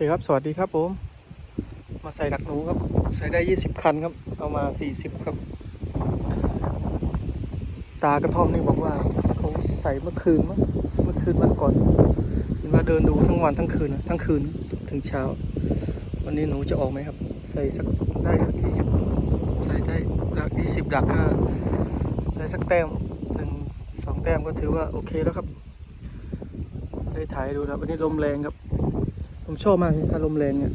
เคครับ สวัสดีครับผม มาใส่ดักหนูครับ ใส่ได้ยี่สิบคันครับ เอามาสี่สิบครับ ตากระท่อมนี่บอกว่าเขาใส่เมื่อคืนมั้งเมื่อคืนวันก่อนเห็นว่าเดินดูทั้งวันทั้งคืนนะทั้งคืนถึงเช้า วันนี้หนูจะออกไหมครับ ใส่สักได้ยี่สิบใส่ได้ดักยี่สิบดักก็ได้สักแต้มหนึ่งสองแต้มก็ถือว่าโอเคแล้วครับ ได้ถ่ายดูนะครับวันนี้ลมแรงครับ ผมชอบมากถ้าลมแรงเนี่ย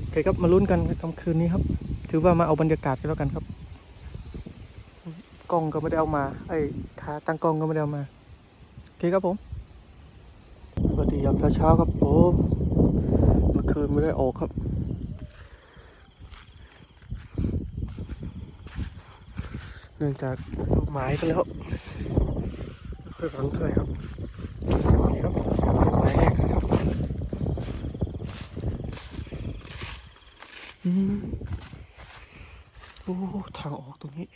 โอเคครับมาลุ้นกันกลางคืนนี้ครับ ถือว่ามาเอาบรรยากาศกันแล้วกันครับ กล้องก็ไม่ได้เอามา ไอ้ขาตั้งกล้องก็ไม่ได้เอามาโอเคครับผมสวัสดียามเช้าๆครับผมเมื่อคืนไม่ได้ออกครับเนื่องจากหมายกันแล้วค่อยฟังเท่าไหร่ครับโอเคครับหมายแรกกันครับอืม โอ้ทางออกตรงนี้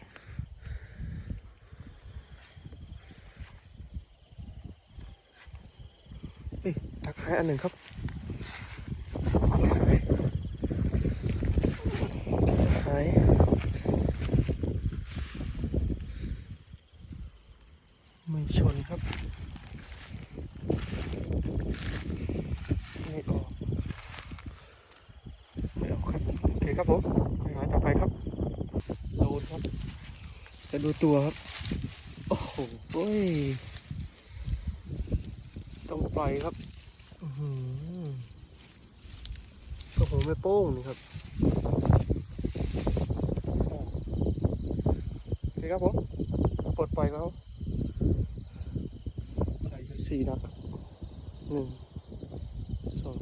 เฮ้ยตักหายอันหนึ่งครับหายไม่ชนครับ ไม่ออกไม่ออกครับ โอเคครับ ผมไปหาต่อไปครับโดนครับ จะดูตัวครับ โอ้โหต้องปล่อยครับอื้อหือก็ผมไม่โป้งนี่ครับโอเคครับผมปลดปล่อยเขาใส่สี่นัดหนึ่งสอง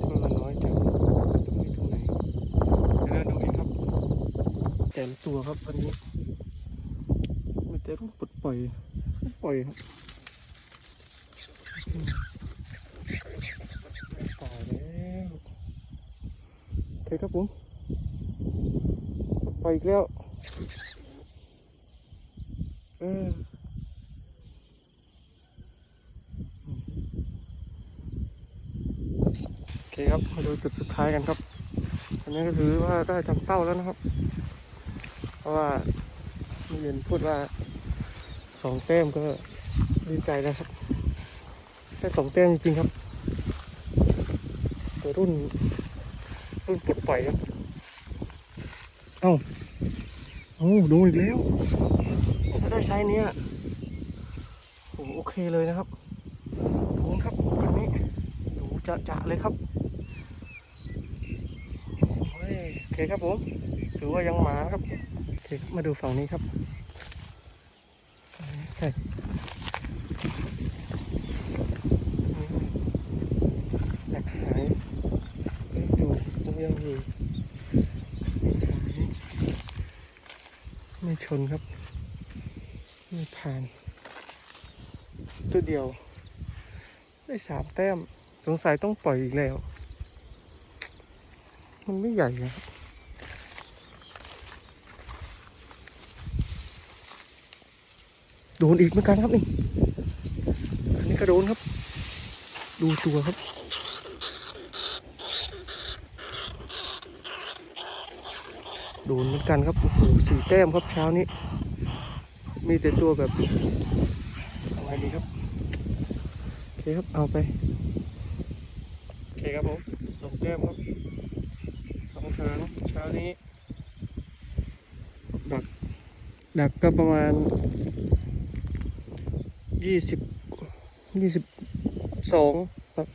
ทำไมมันน้อยจังตรงนี้ตรงไหนเดี๋ยวเราดูอีกครับ เต็มตัวครับวันนี้มีแต่ต้องปลดปล่อยปล่อยครับตายแล้วโอเคครับผมไปอีกแล้วเออโอเคครับมาดูจุดสุดท้ายกันครับอันนี้ก็ถือว่าได้ทำเป้าแล้วนะครับ ราะว่าเมื่อเย็นพูดว่าสองแต้มก็ดีใจแล้วครับแค่สองแต้มจริงๆครับตัวรุ่น รุ่นปลดปล่อยครับเอ้าเอ้โดนอีกแล้วถ้าได้ไซส์เนี้ยโอ้โอเคเลยนะครับโดนครับอันนี้ดูจะจะเลยครับเฮ้ยโอเคครับผม ถือว่ายังหมาครับ คครับมาดูฝั่งนี้ครับใส่หลักหายดูยังอยู่ไม่ชนครับ ไม่ผ่าน ตัวเดียว ได้สามแต้ม สงสัยต้องปล่อยอีกแล้ว มันไม่ใหญ่นะครับ โดนอีกเหมือนกันครับนี่อันนี้ก็โดนครับ ดูตัวครับ โดนเหมือนกันครับโอ้โหสี่แต้มครับเช้านี้ มีแต่ตัวแบบอะไรดีครับโอเคครับเอาไปโอเคครับผมสองแต้มครับสองหางเช้านี้ดักดักก็ประมาณ ยี่สิบยี่สิบสองครับ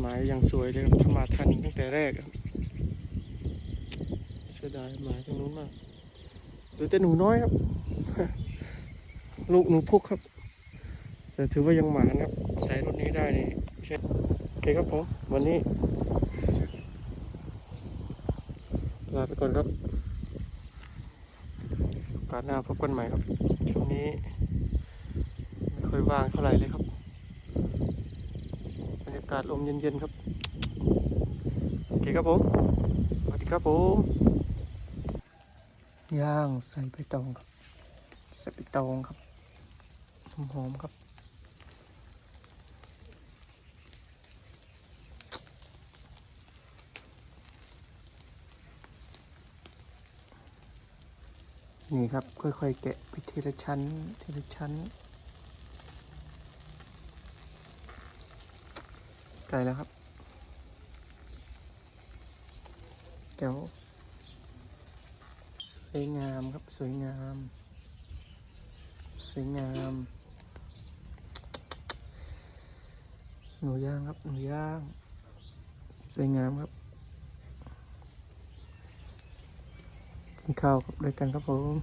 หมายอย่างสวยเลยครับถ้ามาทันตั้งแต่แรกครับเสียดายหมาตรงนู้นมากเหลือแต่หนูน้อยครับ ลูกหนูพุกครับ แต่ถือว่ายังหมานะครับใส่รถนี้ได้นี่โอเคครับผมวันนี้ลาไปก่อนครับกาสหน้าพบกันใหม่ครับช่วงนี้ ค่อยวางเท่าไหร่เลยครับบรรยากาศลมเย็นๆครับโอเคครับผมสวัสดีครับผมย่างใส่ไปตองครับใส่ไปตองครับหอมๆครับนี่ครับ ค่อยๆ แกะไปทีละชั้น ทีละชั้น ไกลแล้วครับแก้วสวยงามครับ สวยงาม สวยงาม หนูย่างครับ หนูย่าง สวยงามครับ กินข้าวกับด้วยกันครับผม